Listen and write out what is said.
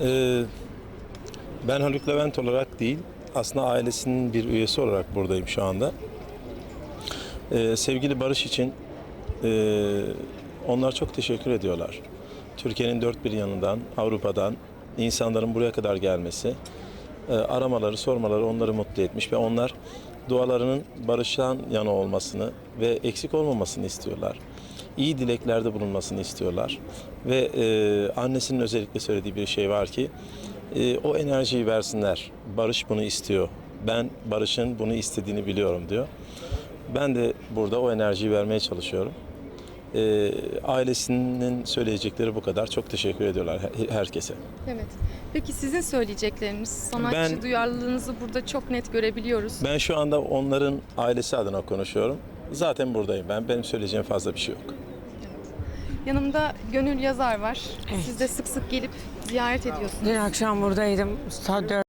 Ee, ben Haluk Levent olarak değil, aslında ailesinin bir üyesi olarak buradayım şu anda. Ee, sevgili Barış için e, onlar çok teşekkür ediyorlar. Türkiye'nin dört bir yanından, Avrupa'dan insanların buraya kadar gelmesi, e, aramaları, sormaları onları mutlu etmiş ve onlar dualarının barıştan yana olmasını ve eksik olmamasını istiyorlar. İyi dileklerde bulunmasını istiyorlar. Ve e, annesinin özellikle söylediği bir şey var ki e, o enerjiyi versinler. Barış bunu istiyor. Ben Barış'ın bunu istediğini biliyorum diyor. Ben de burada o enerjiyi vermeye çalışıyorum. E, ailesinin söyleyecekleri bu kadar. Çok teşekkür ediyorlar her- herkese. Evet. Peki sizin söyleyecekleriniz, sanatçı Ben- duyarlılığınızı burada çok net görebiliyoruz. Ben şu anda onların ailesi adına konuşuyorum. Zaten buradayım ben. Benim söyleyeceğim fazla bir şey yok. Yanımda Gönül Yazar var. Siz de sık sık gelip ziyaret ediyorsunuz. Dün akşam buradaydım. Saat